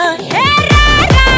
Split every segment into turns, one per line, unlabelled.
Herrera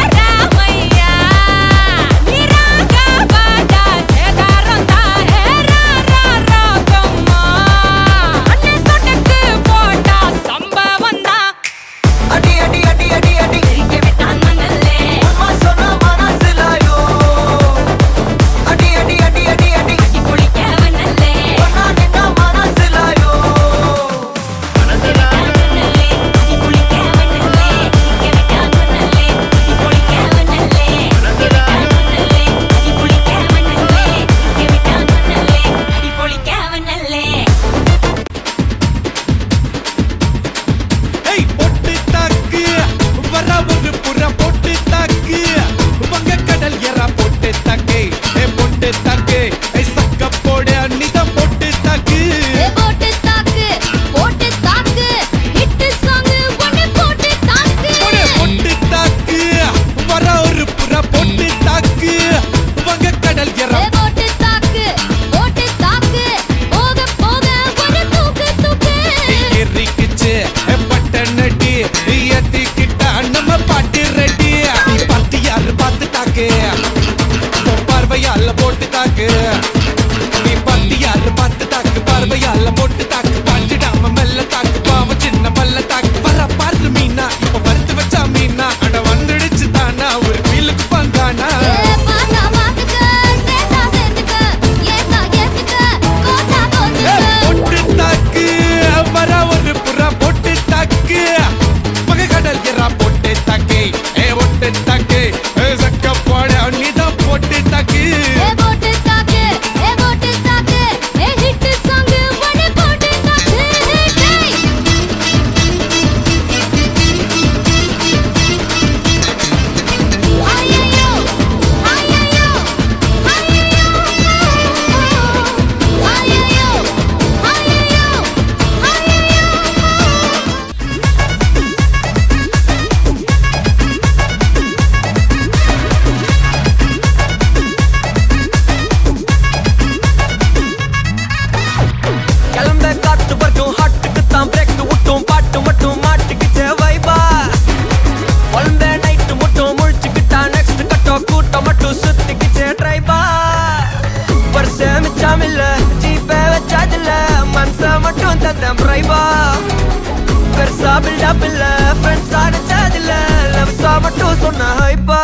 double double friends அடிச்சதில்ல love சாமட்டும் சொன்ன ஹைப்பா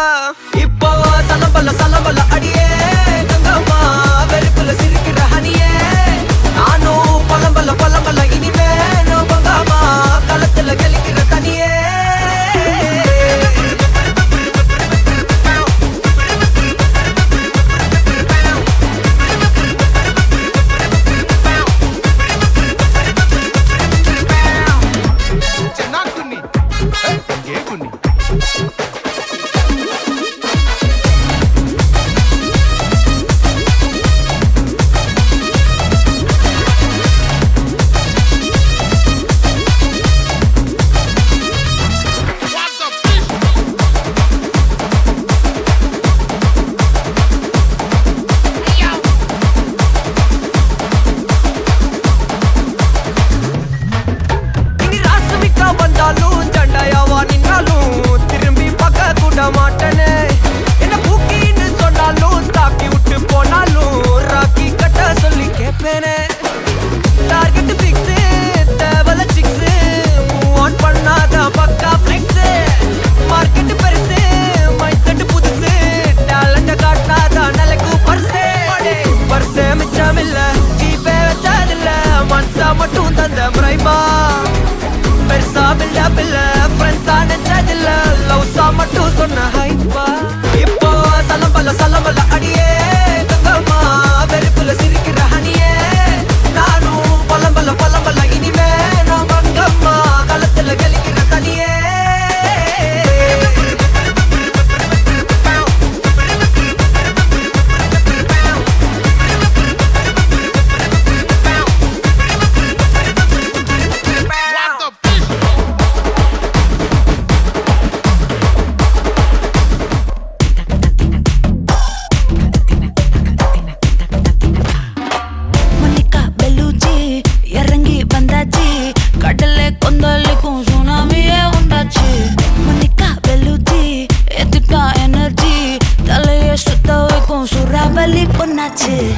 같이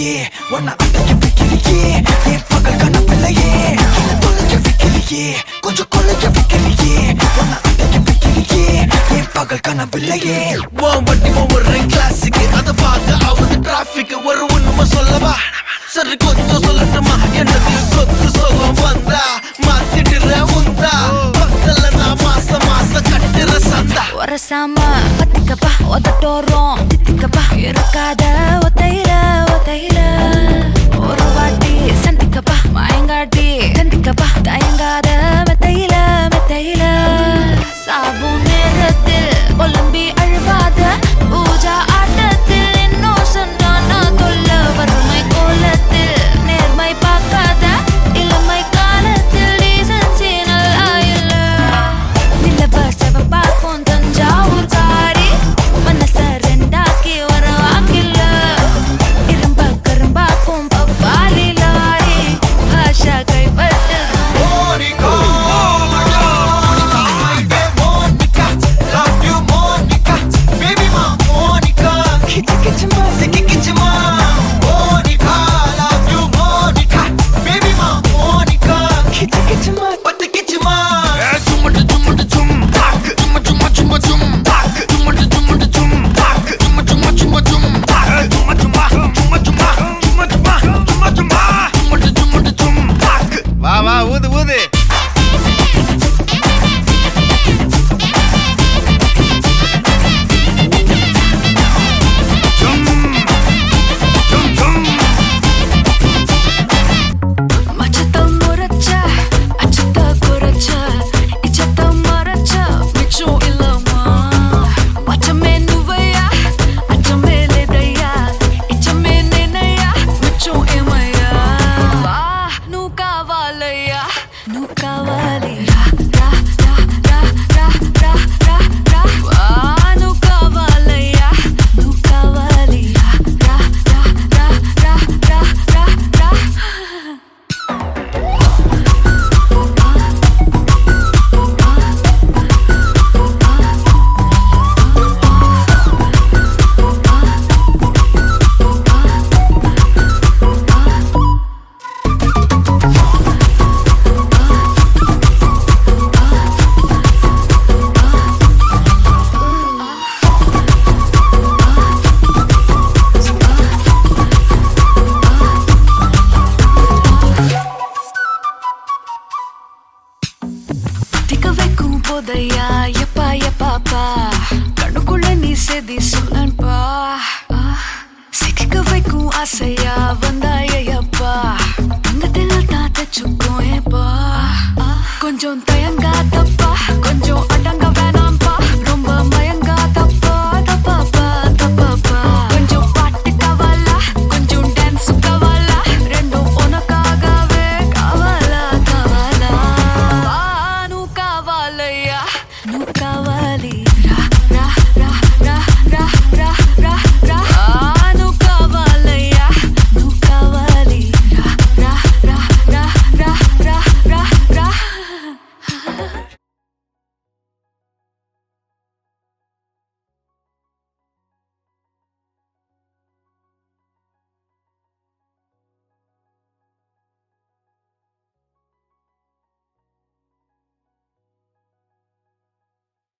விக்கிலியே ஒன்ன அத்தைக்கு விக்கிலியே என் பகல் கண்ண பிள்ளையே தொலைக்க விக்கிலியே கொஞ்சம் கொலைக்க விக்கிலியே ஒன்ன அத்தைக்கு விக்கிலியே என் பகல் கண்ண பிள்ளையே உன் வண்டி ஒவ்வொரு கிளாஸுக்கு அதை பார்க்க ஆகுது டிராஃபிக் ஒரு ஒண்ணுமா சொல்லவா? சரி கொஞ்சம் சொல்லட்டுமா? என்னது சொத்து சொகம் வந்தா? மாத்திடுற உந்தா? பக்கத்துல நான் மாச மாசம் கட்டுற
இருக்காத ஒத்தையில. சட்டையில ஒரு வாட்டி சந்திக்கப்பா. மயங்காட்டி. சந்திக்கப்பா தயங்காத மெத்தையில மெத்தையில. சாகும் நேரத்தில் ஒலம்பி
புதையா? எப்பா எப்பாப்பா
கண்ணுக்குள்ள
நீ செதி சொல்லன்பா சிக்க வைக்கும் ஆசையா? வந்தாயப்பா தங்கத்தில் தான் தச்சுக்கோப்பா கொஞ்சம்